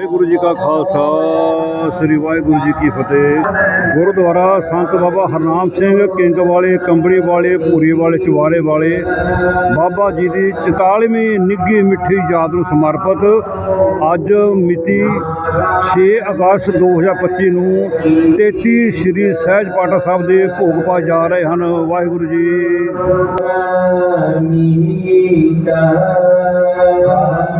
ਵਾਹਿਗੁਰੂ ਜੀ ਕਾ ਖਾਲਸਾ, ਸ੍ਰੀ ਵਾਹਿਗੁਰੂ ਜੀ ਕੀ ਫਤਿਹ। ਗੁਰਦੁਆਰਾ ਸੰਤ ਬਾਬਾ ਹਰਨਾਮ ਸਿੰਘ, ਕਿੰਗ ਵਾਲੇ ਕੰਬੜੀ ਵਾਲੇ, ਭੂਰੀ ਵਾਲੇ ਚਵਾਰੇ ਵਾਲੇ, ਬਾਬਾ ਜੀ ਦੀ 44ਵੀਂ ਨਿੱਘੀ ਮਿੱਠੀ ਯਾਦ ਨੂੰ ਸਮਰਪਿਤ ਅੱਜ ਮਿਤੀ 6 ਅਗਸਤ 2025 ਨੂੰ 33 ਸ੍ਰੀ ਸਹਿਜ ਪਾਠਾ ਸਾਹਿਬ ਦੇ ਭੋਗ ਪਾ ਜਾ ਰਹੇ ਹਨ। ਵਾਹਿਗੁਰੂ ਜੀ। ਮਦ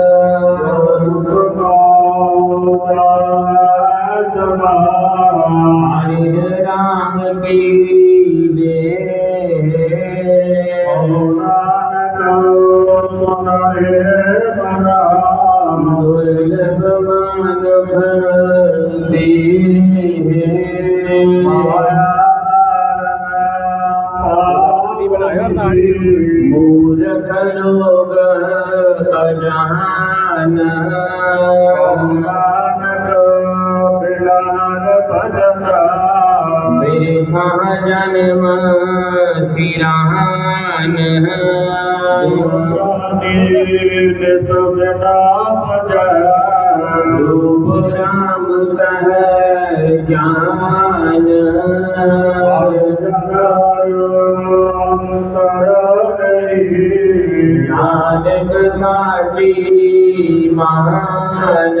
मान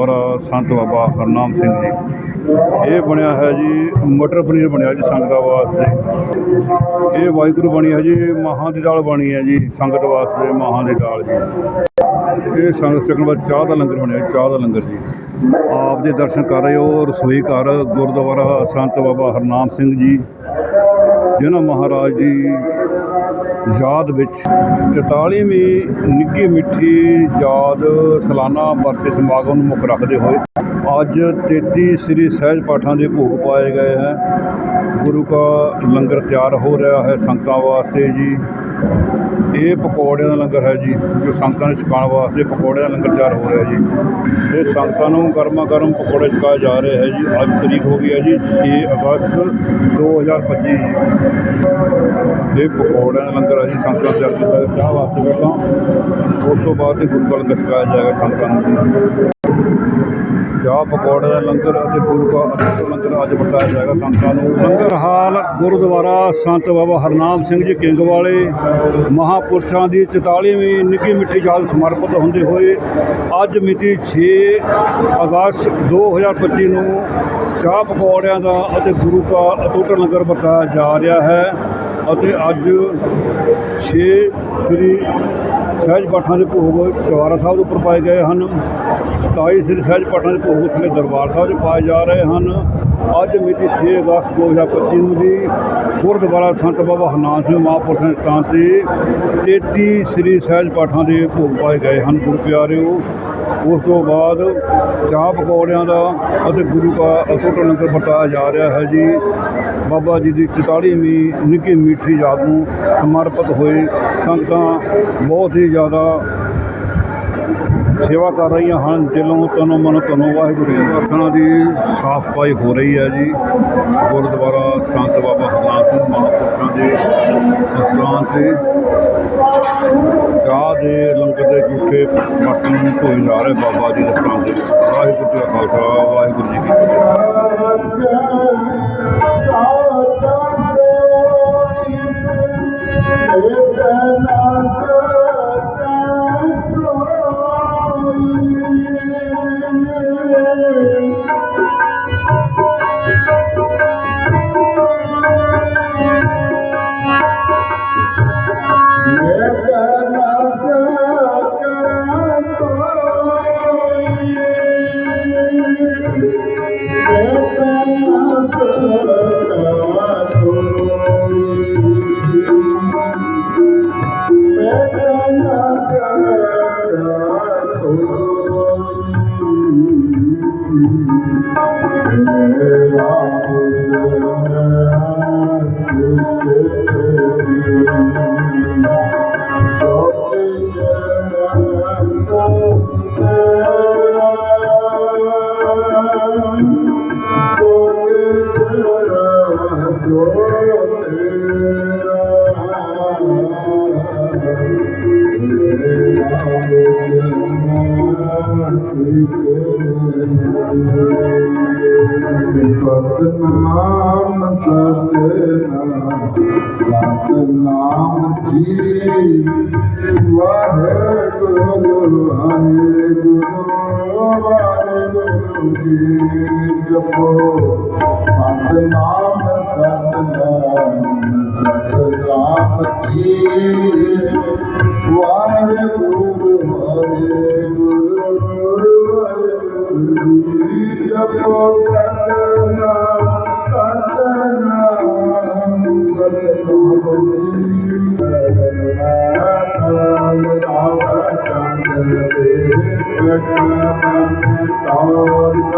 ਗੁਰਦੁਆਰਾ ਸੰਤ ਬਾਬਾ ਹਰਨਾਮ ਸਿੰਘ ਜੀ। ਇਹ ਬਣਿਆ ਹੈ ਜੀ, ਮਟਰ ਪਨੀਰ ਬਣਿਆ ਜੀ ਸੰਗਤਾਂ ਵਾਸਤੇ। ਇਹ ਵਾਹਿਗੁਰੂ ਬਣੀ ਹੈ ਜੀ, ਮਹਾਂ ਦੀ ਦਾਲ ਬਣੀ ਹੈ ਜੀ, ਸੰਗਤ ਵਾਸਤੇ, ਮਹਾਂ ਦੀ ਦਾਲ ਜੀ। ਇਹ ਸੰਗਤ ਚੱਕਣ ਬਾਅਦ ਚਾਹ ਦਾ ਲੰਗਰ ਬਣਿਆ ਚਾਹ ਦਾ ਲੰਗਰ ਜੀ। ਆਪ ਦੇ ਦਰਸ਼ਨ ਕਰ ਰਹੇ ਹੋ, ਰਸੋਈ ਘਰ, ਗੁਰਦੁਆਰਾ ਸੰਤ ਬਾਬਾ ਹਰਨਾਮ ਸਿੰਘ ਜੀ, ਜਿਨ੍ਹਾਂ ਮਹਾਰਾਜ ਜੀ ਯਾਦ ਵਿੱਚ 44ਵੀਂ ਨਿੱਘੀ ਮਿੱਠੀ ਯਾਦ ਸਾਲਾਨਾ ਵਰਸੇ ਸਮਾਗਮ ਨੂੰ ਮੁੱਖ ਰੱਖਦੇ ਹੋਏ ਅੱਜ 33 ਸ੍ਰੀ ਸਹਿਜ ਪਾਠਾਂ ਦੇ ਭੋਗ ਪਾਏ ਗਏ ਹੈ। ਗੁਰੂ ਕਾ ਲੰਗਰ ਤਿਆਰ ਹੋ ਰਿਹਾ ਹੈ ਸੰਗਤਾਂ ਵਾਸਤੇ ਜੀ। ਇਹ ਪਕੌੜਿਆਂ ਦਾ ਲੰਗਰ ਹੈ ਜੀ, ਜੋ ਸੰਗਤਾਂ ਨੂੰ ਛਕਾਉਣ ਵਾਸਤੇ ਪਕੌੜਿਆਂ ਦਾ ਲੰਗਰ ਤਿਆਰ ਹੋ ਰਿਹਾ ਜੀ। ਇਹ ਸੰਗਤਾਂ ਨੂੰ ਗਰਮਾ ਗਰਮ ਪਕੌੜੇ ਛਕਾਏ ਜਾ ਰਹੇ ਹੈ ਜੀ, ਅੱਜ ਤਰੀਕ ਹੋ ਗਈ ਹੈ ਜੀ 6 ਅਗਸਤ 2025 ਇਹ ਪਕੌੜਿਆਂ ਦਾ ਲੰਗਰ ਹੈ ਜੀ, ਸੰਗਤਾਂ ਤਿਆਰ ਕੀਤਾ ਹੈ। ਚਾਹ ਵਾਸਤੇ ਪਹਿਲਾਂ ਉਸ ਤੋਂ ਬਾਅਦ ਇਹ ਗੁਰੂ ਕਾ ਲੰਗਰ ਛਕਾਇਆ ਜਾਏਗਾ ਸੰਗਤਾਂ ਨੂੰ। ਚਾਹ ਪਕੌੜੇ ਦਾ ਲੰਗਰ ਅਤੇ ਗੁਰੂ ਕਾ ਅਮਰਤ ਲੰਗਰ ਅੱਜ ਵਰਤਾਇਆ ਜਾਏਗਾ ਸੰਤਾਂ ਨੂੰ। ਲੰਗਰ ਹਾਲ ਗੁਰਦੁਆਰਾ ਸੰਤ ਬਾਬਾ ਹਰਨਾਮ ਸਿੰਘ ਜੀ ਕਿੰਗ ਵਾਲੇ ਮਹਾਪੁਰਸ਼ਾਂ ਦੀ 44ਵੀਂ ਨਿੱਕੀ ਮਿੱਠੀ ਯਾਦ ਸਮਰਪਿਤ ਹੁੰਦੇ ਹੋਏ ਅੱਜ ਮਿਤੀ 6 ਅਗਸਤ 2025 ਨੂੰ ਚਾਹ ਪਕੌੜਿਆਂ ਦਾ ਅਤੇ ਗੁਰੂ ਕਾ ਅਟੁੱਟ ਲੰਗਰ ਵਰਤਾਇਆ ਜਾ ਰਿਹਾ ਹੈ ਅਤੇ ਅੱਜ 6 ਸ੍ਰੀ ਸਹਿਜ ਪਾਠਾਂ ਦੇ ਭੋਗ ਚਵਾਰਾ ਸਾਹਿਬ ਦੇ ਉੱਪਰ ਪਾਏ ਗਏ ਹਨ। 27 ਸ੍ਰੀ ਸਹਿਜ ਪਾਠਾਂ ਦੇ ਭੋਗ ਥੱਲੇ ਦਰਬਾਰ ਸਾਹਿਬ 'ਚ ਪਾਏ ਜਾ ਰਹੇ ਹਨ। ਅੱਜ ਮਿਤੀ 6 ਅਗਸਤ 2025 ਨੂੰ ਦੀ ਗੁਰਦੁਆਰਾ ਸੰਤ ਬਾਬਾ ਹਰਨਾਮ ਸਿੰਘ ਮਹਾਂਪੁਰਖ ਦੇ ਸਥਾਨ ਤੇ 33 ਸ੍ਰੀ ਸਹਿਜ ਪਾਠਾਂ ਦੇ ਭੋਗ ਪਾਏ ਗਏ ਹਨ। ਗੁਰੂ ਪਿਆਰਿਓ ਉਸ ਤੋਂ ਬਾਅਦ ਚਾਹ ਪਕੌੜਿਆਂ ਦਾ ਅਤੇ ਗੁਰੂ ਕਾ ਅਟੁੱਟ ਲੰਗਰ ਵਰਤਾਇਆ ਜਾ ਰਿਹਾ ਹੈ ਜੀ। ਬਾਬਾ ਜੀ ਦੀ 44ਵੀਂ ਨਿੱਕੀ ਮੀਠੀ ਯਾਦ ਨੂੰ ਸਮਰਪਿਤ ਹੋਏ ਸੰਗਤਾਂ ਬਹੁਤ ਹੀ ਜ਼ਿਆਦਾ ਸੇਵਾ ਕਰ ਰਹੀਆਂ ਹਨ। ਦਿਲੋਂ ਤਨੋਂ ਮਨੋਂ ਤਨੋਂ ਵਾਹਿਗੁਰੂ ਜੀ। ਦਰਸ਼ਨਾਂ ਦੀ ਸਾਫ਼ ਸਫ਼ਾਈ ਹੋ ਰਹੀ ਹੈ ਜੀ। ਗੁਰਦੁਆਰਾ ਸੰਤ ਬਾਬਾ ਹਰਨਾਮ ਸਿੰਘ ਮਹਾਂਪੁਰਖਾਂ ਦੇ ਸਥਾਨ ਤੇ ਚਾਹ ਲੰਗਰ ਦੇ ਜੂਠੇ ਬਰਤਨ ਨੂੰ ਧੋਏ ਜਾ ਰਹੇ ਬਾਬਾ ਜੀ ਦੇ ਸਥਾਨ ਤੇ ਵਾਹਿਗੁਰੂ ਜੀ ਕਾ ਖਾਲਸਾ, ਵਾਹਿਗੁਰੂ ਜੀ ਕੀ ਫਤਿਹ। Thank you.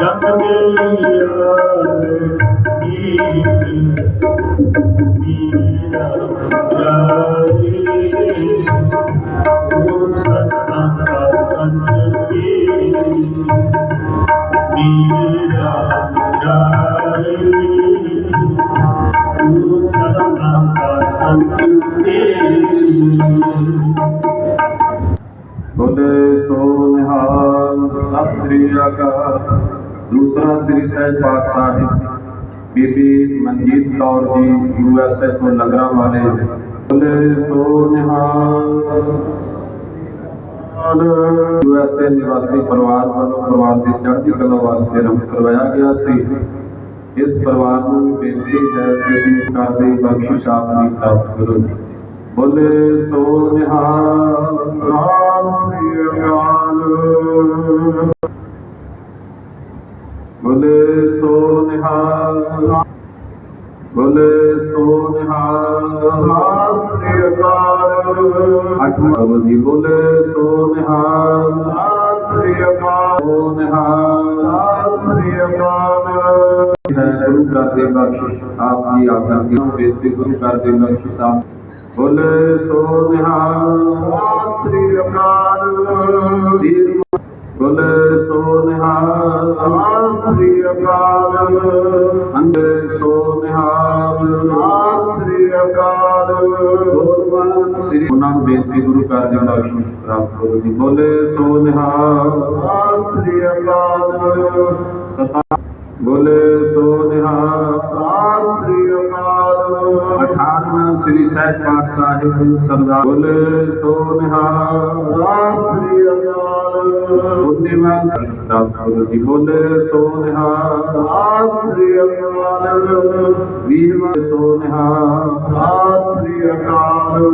ਜਗ ਮੇਲਿਆ بولے سو نہال سب سری دوسرا سری سید پاک صاحب Bibi Manjit Kaur ji U S S میں لگ رہا مانے بولے سو نحال یو ایس ایس نواسی پروار والوں پروار کی چڑھتی کلواز کے رمک کروایا گیا سی اس پروار میں بیٹی ہے کہ کر دی بخشش آپ کی طرف کرو ਬੋਲੇ ਸੋ ਨਿਹਾਲ ਸਤਿ ਸ੍ਰੀ ਬੋਲੇ ਸੋ ਨਿਹਾਲ ਬੋਲੇ ਸੋ ਨਿਹਾਲ ਸਤਿ ਸ੍ਰੀ ਅਕਾਲ ਅੱਠਵਾਂ ਬੋਲੇ ਸੋ ਨਿਹਾਲ ਸਤਿ ਸ੍ਰੀ ਸੋ ਨਿਹਾਲ ਸਤਿ ਸ੍ਰੀ ਗੁਰੂ ਕਰਦੇ ਦੇ ਬਖਸ਼ਿਸ਼ ਆਪ ਜੀ ਆਦਰ ਕੀ ਬੇਨਤੀ ਗੁਰੂ ਕਰਦੇ ਦੇ ਬਖਸ਼ਿਸ਼ ਸ੍ਰੀ ਅਕਾਲ। ਅੰਦੇ ਸੋ ਨਿਹਾਲ। ਸਤਿ ਸ੍ਰੀ ਅਕਾਲ। ਗੋਰਵਾਨ ਸ੍ਰੀ ਉਹਨਾਂ ਨੂੰ ਬੇਨਤੀ ਗੁਰੂ ਘਰ ਦੇ ਬਖਸ਼ਿਸ਼ ਪ੍ਰਾਪਤ ਕਰੋ ਜੀ। ਬੋਲੇ ਸੋ ਨਿਹਾਲ। ਸਤਿ ਸ੍ਰੀ ਅਕਾਲ। ਸਤਾ। ਬੋਲੇ ਸੋ ਨਿਹਾਲ। ਸਤਿ ਸ੍ਰੀ ਅਕਾਲ। 18ਵਾਂ ਸ੍ਰੀ ਸਹਿਜ ਪਾਠ ਸਾਹਿਬ ਸਰਦਾਰ ਬੋਲੇ ਸੋ ਨਿਹਾਲ। ਸਤਿ ਸ੍ਰੀ ਅਕਾਲ। 19ਵਾਂ ਸਰਦਾਰ ਕਰੋ ਜੀ ਬੋਲੇ ਸੋ ਨਿਹਾਲ ਸਤਿ ਸ੍ਰੀ ਅਕਾਲ 20ਵਾਂ ਸੋ ਨਿਹਾਲ ਸਤਿ ਸ੍ਰੀ ਅਕਾਲ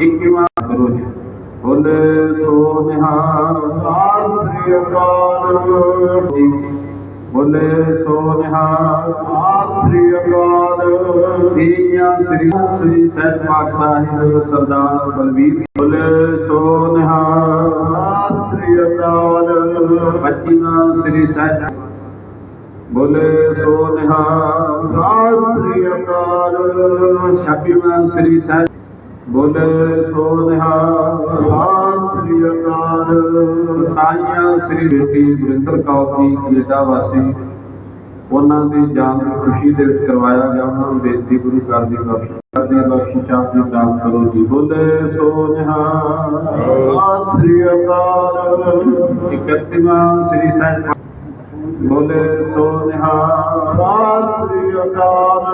21ਵਾਂ ਕਰੋ ਜੀ ਬੋਲੇ ਸੋ ਨਿਹਾਲ ਸਤਿ ਸ੍ਰੀ ਅਕਾਲ ਜੀ ਬੋਲੇ ਸੋ ਨਿਹਾਲ ਸਤਿ ਸ੍ਰੀ ਅਕਾਲ ਤੀਆਂ ਸ੍ਰੀ ਸ੍ਰੀ ਸਹਿਜ ਪਾਠ ਸਾਹਿਬ ਸਰਦਾਰ ਬਲਵੀਰ ਬੋਲੇ ਪੱਚੀਵਾਂ ਸ੍ਰੀ ਸਹਿਜ ਬੋਲੇ ਸੋ ਨਿਹਾਲ। ਸ੍ਰੀ ਅਕਾਲ। ਛੱਬੀਵਾਂ ਸ੍ਰੀ ਸਹਿਜ ਬੋਲੇ ਸੋ ਨਿਹਾਲ। ਸ੍ਰੀ ਅਕਾਲ। ਸਾਈਆਂ ਸ੍ਰੀ ਬੇਟੀ ਗੁਰਿੰਦਰ ਕੌਰ ਜੀ ਕੈਨੇਡਾ ਵਾਸੀ। ਉਹਨਾਂ ਦੀ ਜਾਨ ਦੀ ਖੁਸ਼ੀ ਦੇ ਵਿੱਚ ਕਰਵਾਇਆ ਗਿਆ। ਉਹਨਾਂ ਨੂੰ ਬੇਨਤੀ ਗੁਰੂ ਘਰ ਦੀ ਬਖਸ਼ਿਸ਼ ਕਰਦੇ ਬਖਸ਼ਿਸ਼ ਆਪ ਜੀ ਦਾਨ ਕਰੋ ਜੀ। ਬੋਲੇ ਸੋ ਨਿਹਾਲ ਸ੍ਰੀ ਅਕਾਲ। 31ਵਾਂ ਸ੍ਰੀ ਸਹਿਜ ਬੋਲੇ ਸੋ ਨਿਹਾਲ ਸ੍ਰੀ ਅਕਾਲ।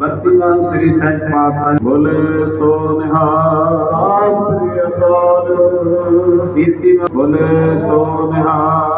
32ਵਾਂ ਸ੍ਰੀ ਸਾਹਿਬ ਬੋਲੇ ਸੋ ਨਿਹਾਲ ਸ੍ਰੀ ਅਕਾਲ। 33ਵਾਂ ਬੋਲੇ ਸੋ ਨਿਹਾਲ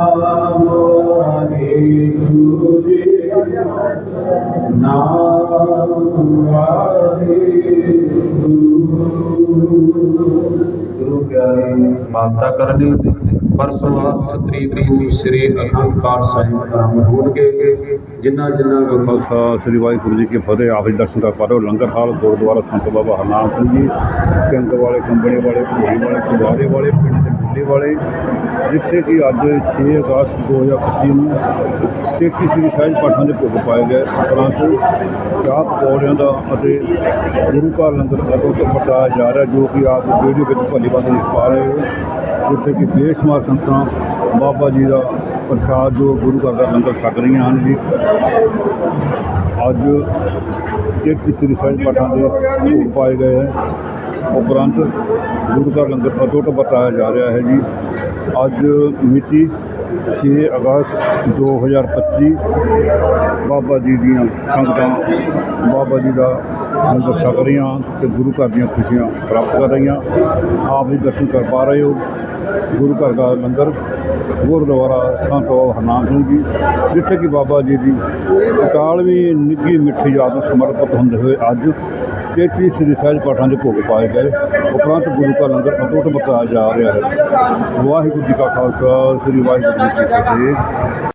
ਗੁਰੂ ਪਿਆਰੇ ਮਾਤਾ ਕਰਨੀ ਪਰਸੋਂ 8 ਤਰੀਕ ਸ੍ਰੀ ਅਖੰਡ ਪਾਠ ਸਾਹਿਬ ਆਰੰਭ ਹੋਣਗੇ। ਜਿਨ੍ਹਾਂ ਜਿਨ੍ਹਾਂ ਖਾਲਸਾ, ਸ੍ਰੀ ਵਾਹਿਗੁਰੂ ਜੀ ਕੀ ਫਤਿਹ, ਆਪ ਜੀ ਦਰਸ਼ਨ ਕਰ ਪਾ ਲੰਗਰ ਹਾਲ, ਗੁਰਦੁਆਰਾ ਸੰਤ ਬਾਬਾ ਹਰਨਾਮ ਸਿੰਘ ਜੀ, ਪਿੰਡ ਵਾਲੇ, ਕੰਬਣੇ ਵਾਲੇ ਭੋਈ ਵਾਲੇ, ਕੁਵਾਰੇ ਵਾਲੇ, ਪਿੰਡ ਦੇ ਮੁੱਲੇ ਵਾਲੇ, ਜਿੱਥੇ ਕਿ ਅੱਜ 6 ਅਗਸਤ 2025 ਨੂੰ ਤੇਤੀ ਸ੍ਰੀ ਸਾਹਿਬ ਪਾਠਾਂ ਦੇ ਭੋਗ ਪਾਏ ਗਏ। ਉਪਰੰਤ ਚਾਹ ਪਕੌੜਿਆਂ ਦਾ ਅਤੇ ਗੁਰੂ ਘਰ ਲੰਗਰ ਦਾ ਤੋਂ ਪਟਾਇਆ ਜਾ ਰਿਹਾ, ਜੋ ਕਿ ਆਪ ਵੀਡੀਓ ਵਿੱਚ ਭਲੀ ਬਾਤ ਦੇਖ ਪਾ ਰਹੇ ਹੋ। ਜਿੱਥੇ ਕਿ ਬੇਸ਼ਮਾਰ ਸੰਗਤਾਂ ਬਾਬਾ ਜੀ ਦਾ ਪ੍ਰਸ਼ਾਦ ਜੋ ਗੁਰੂ ਘਰ ਦਾ ਲੰਗਰ ਛਕ ਰਹੀਆਂ ਹਨ ਜੀ। ਅੱਜ ਤੇਤੀ ਸ੍ਰੀ ਸਾਹਿਬ ਪਾਠਾਂ ਦੇ ਭੋਗ ਪਾਏ ਗਏ ਹੈ। ਉਪਰੰਤ ਗੁਰੂ ਘਰ ਲੰਗਰ ਅਟੁੱਟ ਵਰਤਾਇਆ ਜਾ ਰਿਹਾ ਹੈ ਜੀ। ਅੱਜ ਮਿਤੀ 6 ਅਗਸਤ 2025 ਬਾਬਾ ਜੀ ਦੀਆਂ ਸੰਗਤਾਂ ਬਾਬਾ ਜੀ ਦਾ ਲੰਗਰ ਛਕ ਰਹੀਆਂ ਤੇ ਗੁਰੂ ਘਰ ਦੀਆਂ ਖੁਸ਼ੀਆਂ ਪ੍ਰਾਪਤ ਕਰ ਰਹੀਆਂ। ਆਪ ਵੀ ਦਰਸ਼ਨ ਕਰ ਪਾ ਰਹੇ ਹੋ। ਗੁਰੂ ਘਰ ਦਾ ਲੰਗਰ ਗੁਰਦੁਆਰਾ ਸੰਤ ਬਾਬਾ ਹਰਨਾਮ ਸਿੰਘ ਜੀ, ਜਿੱਥੇ ਕਿ ਬਾਬਾ ਜੀ ਦੀ ਇਕਾਲਵੀਂ ਨਿੱਘੀ ਮਿੱਠੀ ਯਾਦ ਨੂੰ ਸਮਰਪਿਤ ਹੁੰਦੇ ਹੋਏ ਅੱਜ ਤੇਤੀ ਸ੍ਰੀ ਸਹਿਜ ਪਾਠਾਂ ਦੇ ਭੋਗ ਪਾਏ ਗਏ, ਉਪਰੰਤ ਗੁਰੂ ਘਰ ਲੰਗਰ ਅਟੁੱਟ ਬਤਾਇਆ ਜਾ ਰਿਹਾ ਹੈ। ਵਾਹਿਗੁਰੂ ਜੀ ਕਾ ਖਾਲਸਾ, ਸ੍ਰੀ ਵਾਹਿਗੁਰੂ ਜੀ ਕੀ ਫਤਿਹ।